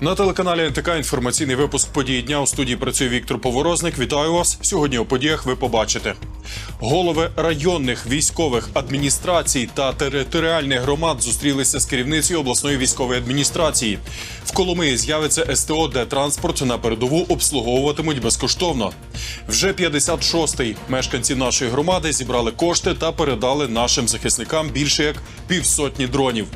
На телеканалі НТК інформаційний випуск події дня у студії працює Віктор Поворозник. Вітаю вас. Сьогодні у подіях ви побачите голови районних військових адміністрацій та територіальних громад зустрілися з керівницею обласної військової адміністрації. В Коломиї з'явиться СТО, де транспорт на передову обслуговуватимуть безкоштовно. Вже 56-й мешканці нашої громади зібрали кошти та передали нашим захисникам більше як півсотні дронів.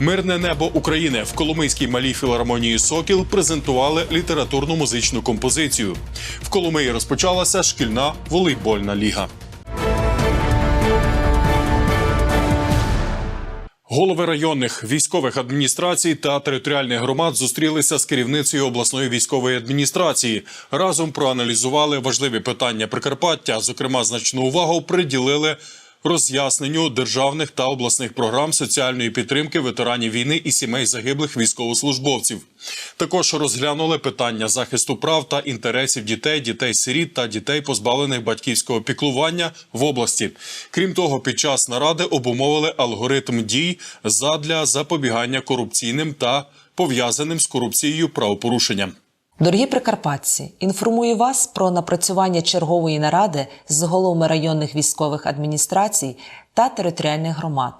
Мирне небо України в Коломийській малій філармонії Сокіл презентували літературно-музичну композицію. В Коломиї розпочалася шкільна волейбольна ліга. Голови районних військових адміністрацій та територіальних громад зустрілися з керівницею обласної військової адміністрації. Разом проаналізували важливі питання Прикарпаття. Зокрема, значну увагу приділили роз'ясненню державних та обласних програм соціальної підтримки ветеранів війни і сімей загиблих військовослужбовців. Також розглянули питання захисту прав та інтересів дітей, дітей-сиріт та дітей, позбавлених батьківського піклування в області. Крім того, під час наради обумовили алгоритм дій задля запобігання корупційним та пов'язаним з корупцією правопорушенням. Дорогі прикарпатці, інформую вас про напрацювання чергової наради з головами районних військових адміністрацій та територіальних громад.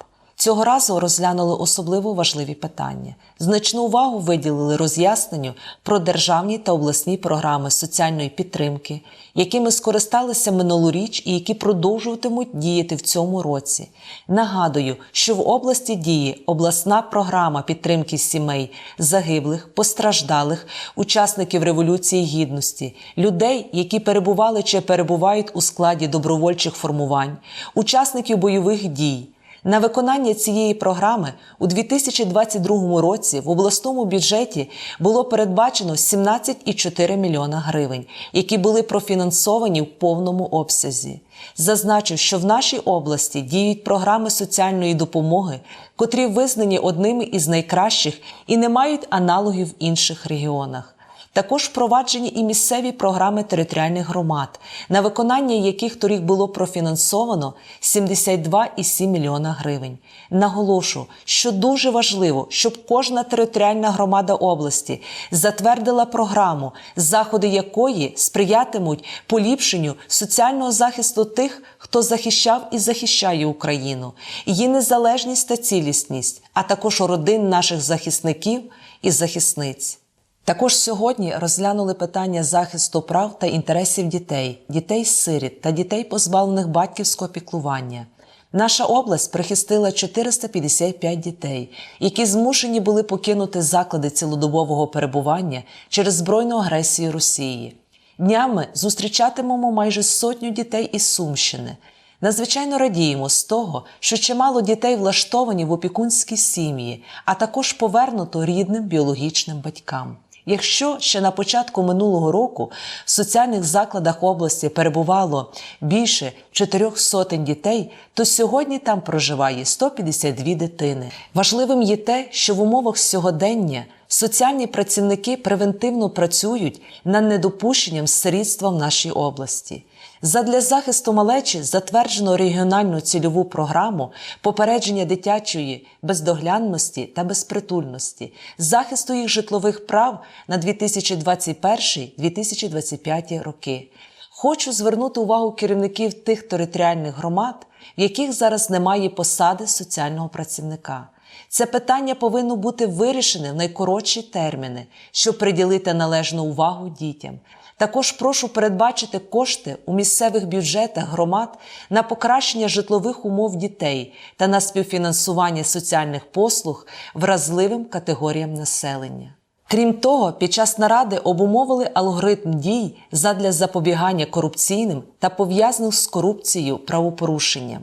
Цього разу розглянули особливо важливі питання. Значну увагу виділили роз'ясненню про державні та обласні програми соціальної підтримки, якими скористалися минулоріч і які продовжуватимуть діяти в цьому році. Нагадую, що в області діє обласна програма підтримки сімей загиблих, постраждалих, учасників Революції Гідності, людей, які перебували чи перебувають у складі добровольчих формувань, учасників бойових дій. На виконання цієї програми у 2022 році в обласному бюджеті було передбачено 17,4 мільйона гривень, які були профінансовані в повному обсязі. Зазначу, що в нашій області діють програми соціальної допомоги, котрі визнані одними із найкращих і не мають аналогів в інших регіонах. Також впроваджені і місцеві програми територіальних громад, на виконання яких торік було профінансовано 72,7 мільйона гривень. Наголошу, що дуже важливо, щоб кожна територіальна громада області затвердила програму, заходи якої сприятимуть поліпшенню соціального захисту тих, хто захищав і захищає Україну, її незалежність та цілісність, а також родин наших захисників і захисниць. Також сьогодні розглянули питання захисту прав та інтересів дітей, дітей-сиріт та дітей, позбавлених батьківського піклування. Наша область прихистила 455 дітей, які змушені були покинути заклади цілодобового перебування через збройну агресію Росії. Днями зустрічатимемо майже сотню дітей із Сумщини. Надзвичайно радіємо з того, що чимало дітей влаштовані в опікунські сім'ї, а також повернуто рідним біологічним батькам. Якщо ще на початку минулого року в соціальних закладах області перебувало більше чотирьох сотень дітей, то сьогодні там проживає 152 дитини. Важливим є те, що в умовах сьогодення соціальні працівники превентивно працюють над недопущенням сирітства в нашій області. Задля захисту малечі затверджено регіональну цільову програму попередження дитячої бездоглянності та безпритульності, захисту їх житлових прав на 2021-2025 роки. Хочу звернути увагу керівників тих територіальних громад, в яких зараз немає посади соціального працівника. Це питання повинно бути вирішене в найкоротші терміни, щоб приділити належну увагу дітям. Також прошу передбачити кошти у місцевих бюджетах громад на покращення житлових умов дітей та на співфінансування соціальних послуг вразливим категоріям населення. Крім того, під час наради обумовили алгоритм дій задля запобігання корупційним та пов'язаних з корупцією правопорушенням,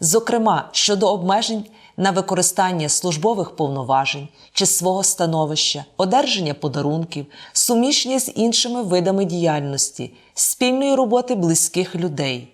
зокрема щодо обмежень на використання службових повноважень чи свого становища, одержання подарунків, суміщення з іншими видами діяльності, спільної роботи близьких людей.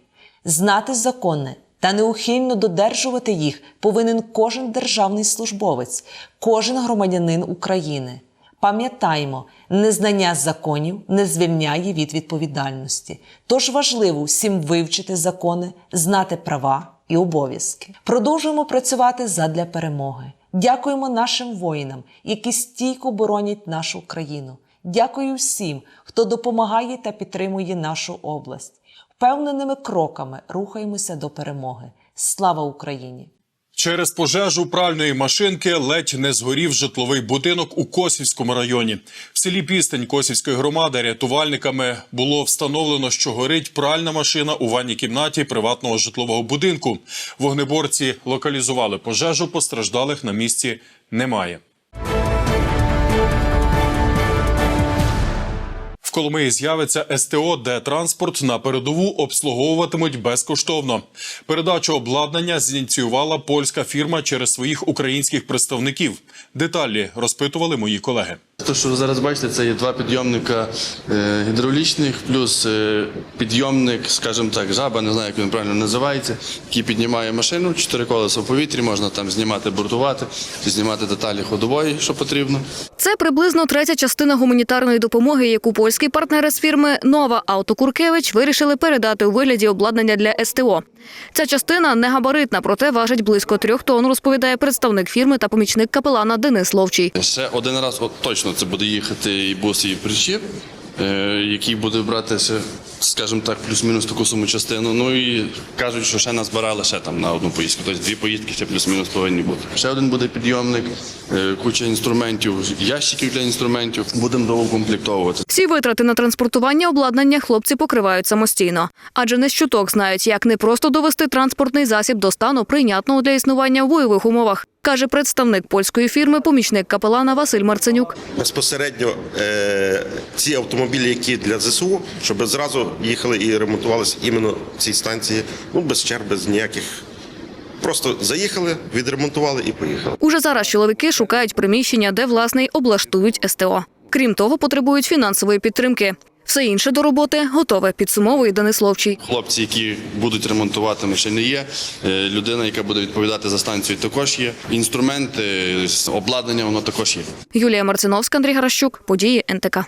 Знати закони та неухильно додержувати їх повинен кожен державний службовець, кожен громадянин України. Пам'ятаймо, незнання законів не звільняє від відповідальності. Тож важливо всім вивчити закони, знати права і обов'язки. Продовжуємо працювати задля перемоги. Дякуємо нашим воїнам, які стійко боронять нашу країну. Дякую всім, хто допомагає та підтримує нашу область. Впевненими кроками рухаємося до перемоги. Слава Україні! Через пожежу пральної машинки ледь не згорів житловий будинок у Косівському районі. В селі Пістень Косівської громади рятувальниками було встановлено, що горить пральна машина у ванній кімнаті приватного житлового будинку. Вогнеборці локалізували пожежу, постраждалих на місці немає. Коломиї з'явиться СТО, де транспорт на передову обслуговуватимуть безкоштовно. Передачу обладнання зініціювала польська фірма через своїх українських представників. Деталі розпитували мої колеги. Те, що ви зараз бачите, це є два підйомника е, гідравлічних, плюс е, підйомник, скажімо так, жаба, не знаю, як він правильно називається, який піднімає машину, чотири колеса в повітрі, можна там знімати, бортувати, знімати деталі ходової, що потрібно. Це приблизно третя частина гуманітарної допомоги, яку польські партнери з фірми Нова Авто Куркевич вирішили передати у вигляді обладнання для СТО. Ця частина не габаритна, проте важить близько трьох тонн, розповідає представник фірми та помічник капелана Денис Ловчий. Ще один раз точно це буде їхати і бус, і причіп, який буде брати ще, скажімо так, плюс-мінус таку саму частину. Ну і кажуть, що ще назбирали ще там на одну поїздку. Тобто дві поїздки ще плюс-мінус повинні бути. Ще один буде підйомник, е, куча інструментів, ящиків для інструментів. Будемо доукомплектовувати. Всі витрати на транспортування обладнання хлопці покривають самостійно, адже не щуток знають, як не просто довести транспортний засіб до стану прийнятного для існування в бойових умовах, каже представник польської фірми, помічник капелана Василь Марценюк. безпосередньо е, ці автомобілі, які для ЗСУ, щоб зразу їхали і ремонтувалися іменно в цій станції, ну без черг, без ніяких. Просто заїхали, відремонтували і поїхали. Уже зараз чоловіки шукають приміщення, де власне й облаштують СТО. Крім того, потребують фінансової підтримки. Все інше до роботи готове, підсумовує Денис Ловчий. Хлопці, які будуть ремонтувати, ще не є. Е, Людина, яка буде відповідати за станцію, також є. Інструменти, обладнання, воно також є. Юлія Марциновська, Андрій Гаращук, події НТК.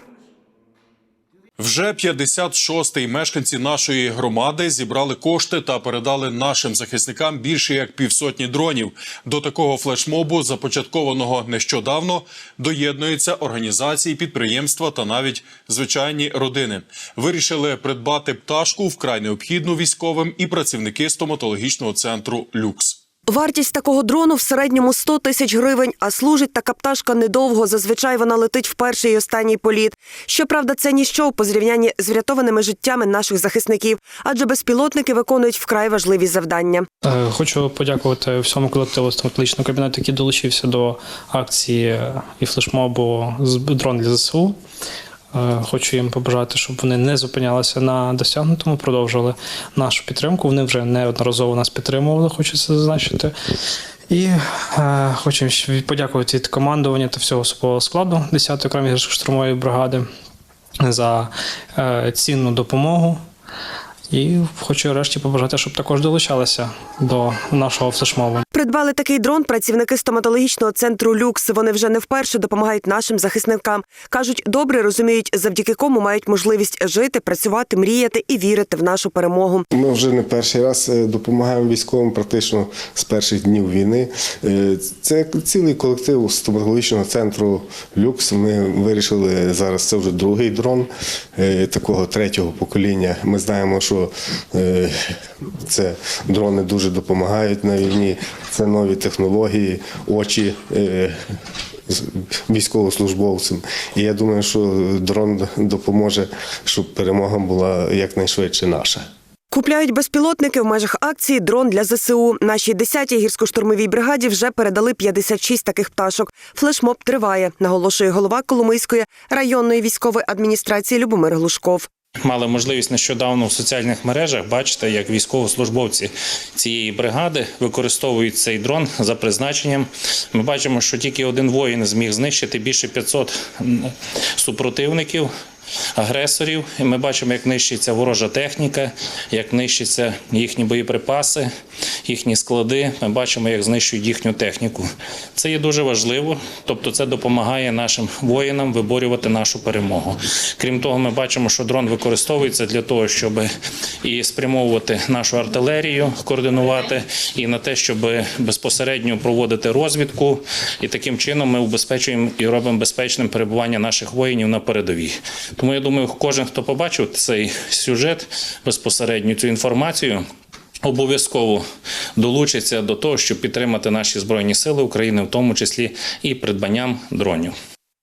Вже 56-й мешканці нашої громади зібрали кошти та передали нашим захисникам більше як півсотні дронів. До такого флешмобу, започаткованого нещодавно, доєднуються організації, підприємства та навіть звичайні родини. Вирішили придбати пташку вкрай необхідну військовим і працівники стоматологічного центру Люкс. Вартість такого дрону в середньому 100 тисяч гривень, а служить така пташка недовго. Зазвичай вона летить в перший і останній політ. Щоправда, це ніщо у порівнянні з врятованими життями наших захисників, адже безпілотники виконують вкрай важливі завдання. Е, Хочу подякувати всьому колективу стоматологічного кабінету, який долучився до акції і флешмобу з дрон для ЗСУ. Е, Хочу їм побажати, щоб вони не зупинялися на досягнутому, продовжували нашу підтримку. Вони вже неодноразово нас підтримували, хочеться зазначити. І е, хочу подякувати від командування та всього особового складу 10-ї окремої штурмової бригади за е, цінну допомогу. І хочу решті побажати, щоб також долучалися до нашого флешмобу. Придбали такий дрон працівники стоматологічного центру Люкс. Вони вже не вперше допомагають нашим захисникам. кажуть, добре розуміють, завдяки кому мають можливість жити, працювати, мріяти і вірити в нашу перемогу. Ми вже не перший раз е, допомагаємо військовим практично з перших днів війни. Е, Це цілий колектив стоматологічного центру Люкс. Ми вирішили зараз. Це вже другий дрон е, такого третього покоління. Ми знаємо, що е, це дрони дуже допомагають на війні. Це нові технології, очі. е, військовослужбовцям. І я думаю, що дрон допоможе, щоб перемога була якнайшвидше наша. Купляють безпілотники в межах акції Дрон для ЗСУ. Нашій 10-й гірсько-штурмовій бригаді вже передали 56 таких пташок. Флешмоб триває, наголошує голова Коломийської районної військової адміністрації Любомир Глушков. Мали можливість нещодавно в соціальних мережах бачити, як військовослужбовці цієї бригади використовують цей дрон за призначенням. Ми бачимо, що тільки один воїн зміг знищити більше 500 супротивників. Агресорів, і ми бачимо, як нищиться ворожа техніка, як нищаться їхні боєприпаси, їхні склади. Ми бачимо, як знищують їхню техніку. Це є дуже важливо, тобто це допомагає нашим воїнам виборювати нашу перемогу. Крім того, ми бачимо, що дрон використовується для того, щоб і спрямовувати нашу артилерію, координувати, і на те, щоб безпосередньо проводити розвідку. І таким чином ми убезпечуємо і робимо безпечним перебування наших воїнів на передовій. Тому я думаю, кожен, хто побачив цей сюжет безпосередньо цю інформацію. Обов'язково долучиться до того, щоб підтримати наші збройні сили України, в тому числі і придбанням дронів.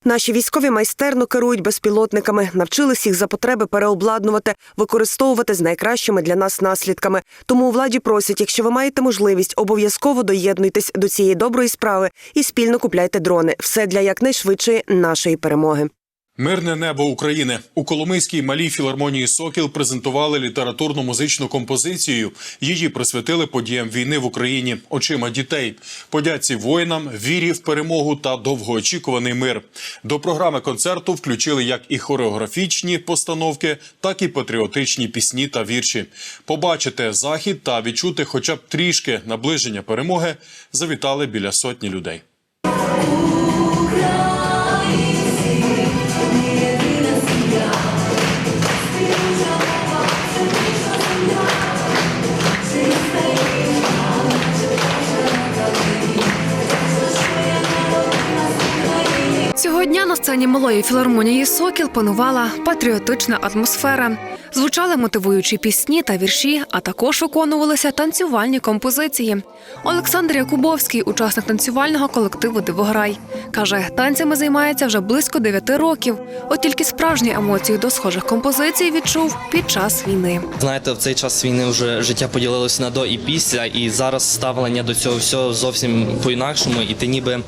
Наші військові майстерно керують безпілотниками, навчились їх за потреби переобладнувати, використовувати з найкращими для нас наслідками. Тому у владі просять, якщо ви маєте можливість, обов'язково доєднуйтесь до цієї доброї справи і спільно купляйте дрони. Все для якнайшвидшої нашої перемоги. Мирне небо України у Коломийській малій філармонії Сокіл презентували літературно-музичну композицію. Її присвятили подіям війни в Україні очима дітей, подяці воїнам, вірі в перемогу та довгоочікуваний мир. До програми концерту включили як і хореографічні постановки, так і патріотичні пісні та вірші. Побачити захід та відчути, хоча б трішки наближення перемоги, завітали біля сотні людей. Дня на сцені малої філармонії Сокіл панувала патріотична атмосфера. Звучали мотивуючі пісні та вірші, а також виконувалися танцювальні композиції. Олександр Якубовський, учасник танцювального колективу Дивограй, каже, танцями займається вже близько 9 років. От тільки справжні емоції до схожих композицій відчув під час війни. Знаєте, в цей час війни вже життя поділилося на до і після, і зараз ставлення до цього всього зовсім по-інакшому, і ти ніби.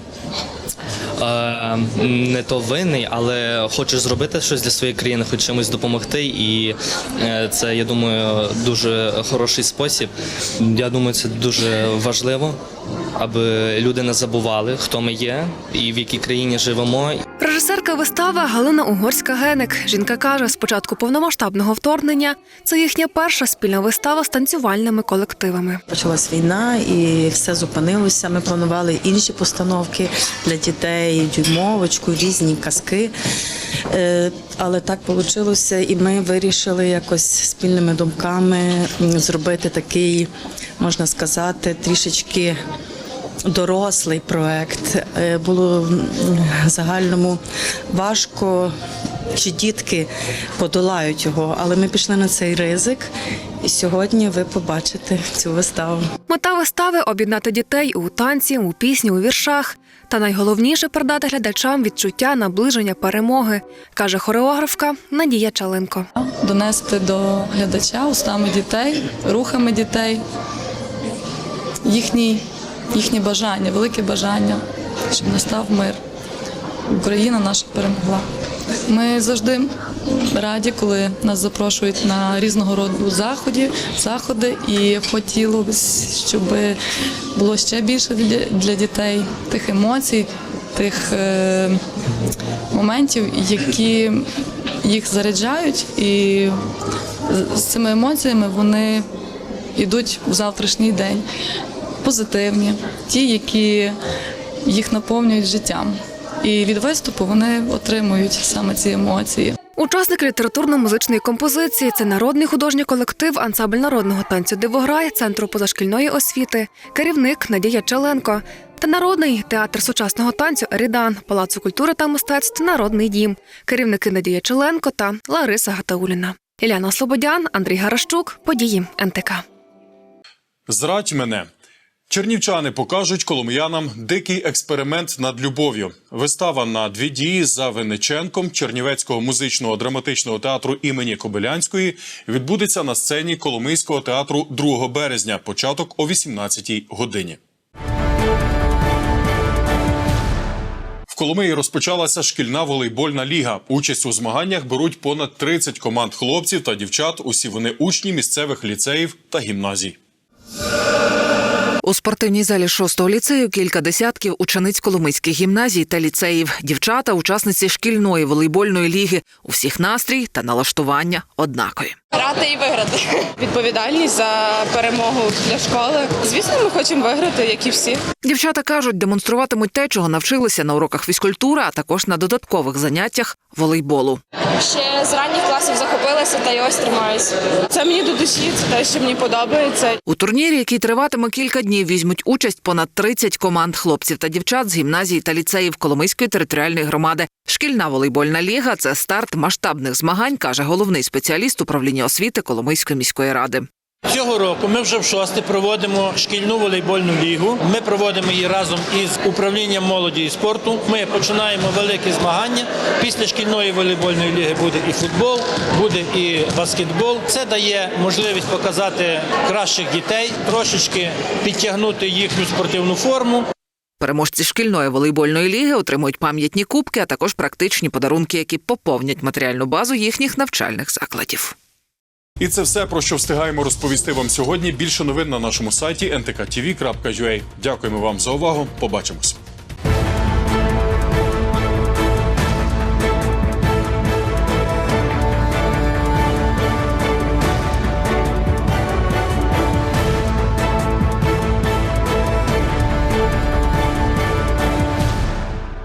Е, Не то винний, але хочеш зробити щось для своєї країни, хоч чимось допомогти, і е, це, я думаю, дуже хороший спосіб. Я думаю, це дуже важливо, аби люди не забували, хто ми є і в якій країні живемо. Режисерка вистави Галина Угорська Геник. Жінка каже, з початку повномасштабного вторгнення це їхня перша спільна вистава з танцювальними колективами. Почалась війна і все зупинилося. Ми планували інші постановки для дітей, дюймовочку, різні казки. Е, Але так вийшло, і ми вирішили якось спільними думками зробити такий, можна сказати, трішечки. Дорослий проект Е, було в загальному важко, чи дітки подолають його, але ми пішли на цей ризик, і сьогодні ви побачите цю виставу. Мета вистави об'єднати дітей у танці, у пісні, у віршах. Та найголовніше передати глядачам відчуття наближення перемоги, каже хореографка Надія Чаленко. донести до глядача устами дітей, рухами дітей, їхні, їхні бажання, велике бажання, щоб настав мир. Україна наша перемогла. Ми завжди раді, коли нас запрошують на різного роду заходи, заходи, і хотілося щоб було ще більше для- дітей тих емоцій, тих е, моментів, які їх заряджають, і з цими емоціями вони йдуть в завтрашній день. Позитивні, ті, які їх наповнюють життям. І від виступу вони отримують саме ці емоції. Учасник літературно-музичної композиції це народний художній колектив ансамбль народного танцю Дивограй Центру позашкільної освіти, керівник Надія Челенко та народний театр сучасного танцю Ерідан, Палацу культури та мистецтв Народний дім, керівники Надія Челенко та Лариса Гатауліна. Іляна Слободян, Андрій Гарашчук, події НТК. Зрадь мене. Чернівчани покажуть коломиянам дикий експеримент над любов'ю. Вистава на дві дії за Винниченком Чернівецького музичного драматичного театру імені Кобилянської відбудеться на сцені Коломийського театру 2 березня. Початок о 18-й годині. В Коломиї розпочалася шкільна волейбольна ліга. Участь у змаганнях беруть понад 30 команд хлопців та дівчат. Усі вони учні місцевих ліцеїв та гімназій. У спортивній залі 6-го ліцею кілька десятків учениць Коломийських гімназій та ліцеїв. Дівчата, учасниці шкільної волейбольної ліги. У всіх настрій та налаштування однакові. Грати і виграти. Відповідальність за перемогу для школи. Звісно, ми хочемо виграти, як і всі. Дівчата кажуть, демонструватимуть те, чого навчилися на уроках фізкультури, а також на додаткових заняттях волейболу. Ще з ранніх класів захопилася та й ось тримаюся. Це мені до душі, це те, що мені подобається. У турнірі, який триватиме кілька днів, візьмуть участь понад 30 команд хлопців та дівчат з гімназій та ліцеїв Коломийської територіальної громади. Шкільна волейбольна ліга це старт масштабних змагань, каже головний спеціаліст управління освіти Коломийської міської ради. Цього року ми вже в шосте проводимо шкільну волейбольну лігу. Ми проводимо її разом із управлінням молоді і спорту. Ми починаємо великі змагання. Після шкільної волейбольної ліги буде і футбол, буде і баскетбол. Це дає можливість показати кращих дітей, трошечки підтягнути їхню спортивну форму. Переможці шкільної волейбольної ліги отримують пам'ятні кубки, а також практичні подарунки, які поповнять матеріальну базу їхніх навчальних закладів. І це все про що встигаємо розповісти вам сьогодні. Більше новин на нашому сайті ntktv.ua. Дякуємо вам за увагу. Побачимось.